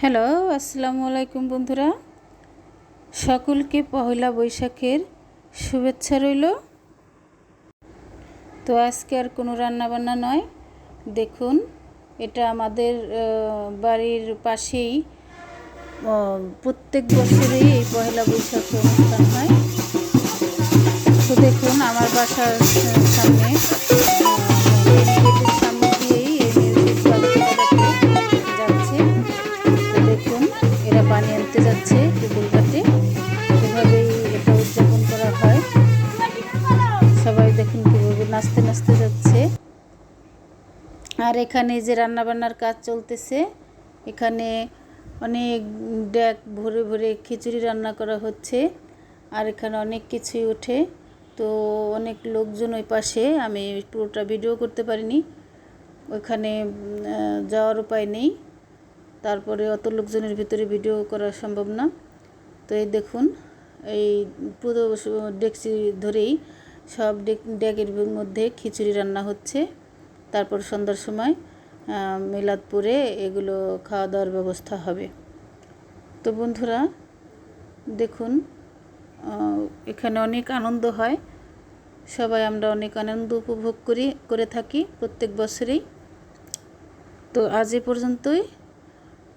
Hello, আসসালামু আলাইকুম বন্ধুরা। সকলকে পহেলা বৈশাখের শুভেচ্ছা রইল। তো আজকে আর কোনো রান্নাবান্না নয়। দেখুন, এটা আমাদের বাড়ির পাশেই প্রত্যেক বছরেই এই পহেলা বৈশাখে অনুষ্ঠান হয়। তো দেখুন, আমার বাসার সামনে পানি যাচ্ছে পুকুর ঘাটে এভাবেই এটা উদযাপন করা হয়। সবাই দেখুন কীভাবে নাচতে নাচতে যাচ্ছে। আর এখানে যে রান্নাবান্নার কাজ চলতেছে, এখানে অনেক ড্যাক ভরে ভরে খিচুড়ি রান্না করা হচ্ছে। আর এখানে অনেক কিছুই ওঠে। তো অনেক লোকজন ওই পাশে, আমি পুরোটা ভিডিও করতে পারিনি। ওইখানে যাওয়ার উপায় নেই। তারপরে অত লোকজনের ভিতরে ভিডিও করা সম্ভব না। তো এই দেখুন, এই পুরো ডেকচি ধরেই সব ডেক, ডেকের মধ্যে খিচুড়ি রান্না হচ্ছে। তারপর সন্ধ্যার সময় মিলাদপুরে এগুলো খাওয়া দাওয়ার ব্যবস্থা হবে। তো বন্ধুরা, দেখুন এখানে অনেক আনন্দ হয়। সবাই আমরা অনেক আনন্দ উপভোগ করি, করে থাকি প্রত্যেক বছরেই। তো আজ এ পর্যন্তই।